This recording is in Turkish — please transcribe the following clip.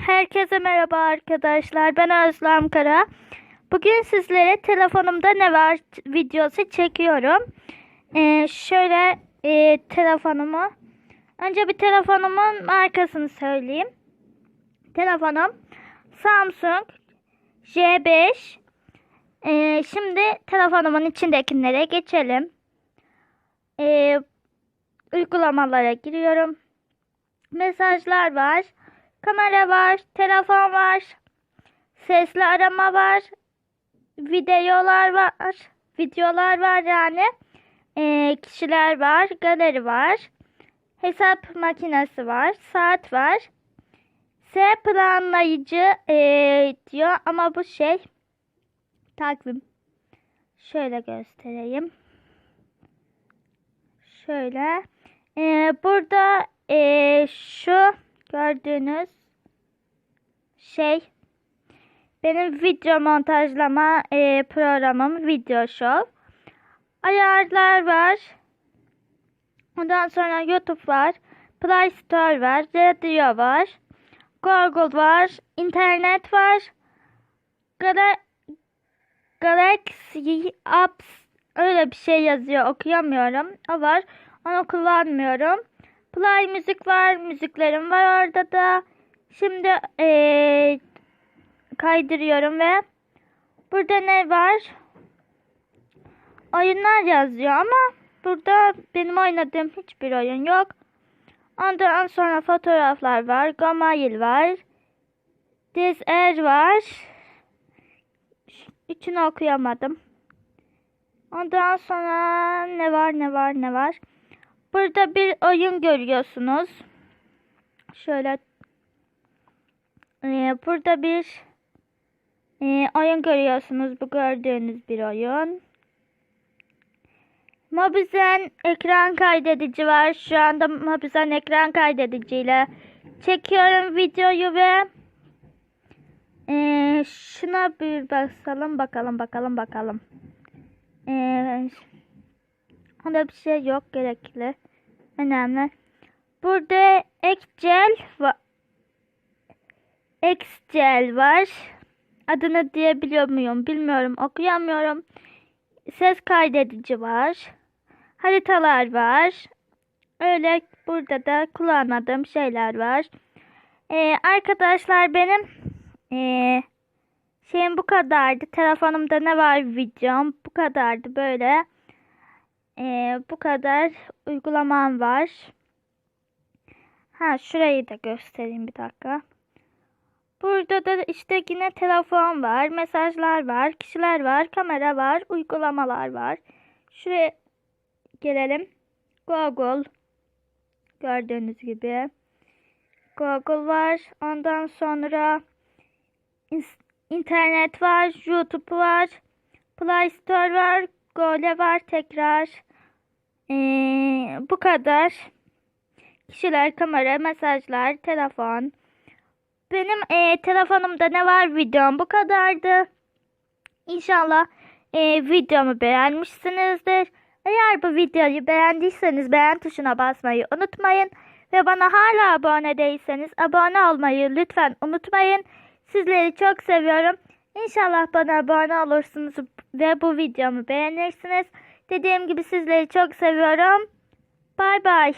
Herkese merhaba arkadaşlar. Ben Özlem Kara. Bugün sizlere telefonumda ne var videosu çekiyorum. Ee, şöyle e, telefonumu. Önce bir telefonumun markasını söyleyeyim. Telefonum Samsung J5. Ee, şimdi telefonumun içindekilere geçelim. Ee, uygulamalara giriyorum. Mesajlar var. Kamera var, telefon var, sesli arama var, videolar var, videolar var yani, Ee, kişiler var, galeri var, hesap makinesi var, saat var, S planlayıcı ee, diyor ama bu şey takvim. Şöyle göstereyim. Şöyle. Ee, burada ee, şu gördüğünüz şey benim video montajlama e, programım Video Show. Ayarlar var. Ondan sonra YouTube var. Play Store var. Radio var. Google var. internet var. Gal Galaxy Apps öyle bir şey yazıyor. Okuyamıyorum. O var. Onu kullanmıyorum. Play müzik var. Müziklerim var orada da. Şimdi ee, kaydırıyorum ve burada ne var? Oyunlar yazıyor ama burada benim oynadığım hiçbir oyun yok. Ondan sonra fotoğraflar var. Gmail var. This Air var. Üçünü okuyamadım. Ondan sonra ne var ne var ne var. Burada bir oyun görüyorsunuz. Şöyle e, burada bir e, oyun görüyorsunuz. Bu gördüğünüz bir oyun. Mobizen ekran kaydedici var. Şu anda Mobizen ekran kaydediciyle çekiyorum videoyu ve e, şuna bir basalım bakalım bakalım bakalım. Eee Onda bir şey yok gerekli. Önemli. Burada Excel var. Excel var. Adını diyebiliyor muyum bilmiyorum. Okuyamıyorum. Ses kaydedici var. Haritalar var. Öyle burada da kullanmadığım şeyler var. Ee, arkadaşlar benim ee, şeyim bu kadardı. Telefonumda ne var videom bu kadardı böyle. Ee, bu kadar uygulamam var. Ha şurayı da göstereyim bir dakika. Burada da işte yine telefon var, mesajlar var, kişiler var, kamera var, uygulamalar var. Şuraya gelelim. Google. Gördüğünüz gibi. Google var. Ondan sonra internet var, YouTube var, Play Store var, Gole var tekrar. Ee, bu kadar. Kişiler, kamera, mesajlar, telefon. Benim e, telefonumda ne var videom bu kadardı. İnşallah e, videomu beğenmişsinizdir. Eğer bu videoyu beğendiyseniz beğen tuşuna basmayı unutmayın. Ve bana hala abone değilseniz abone olmayı lütfen unutmayın. Sizleri çok seviyorum. İnşallah bana abone olursunuz ve bu videomu beğenirsiniz. Dediğim gibi sizleri çok seviyorum. Bay bay.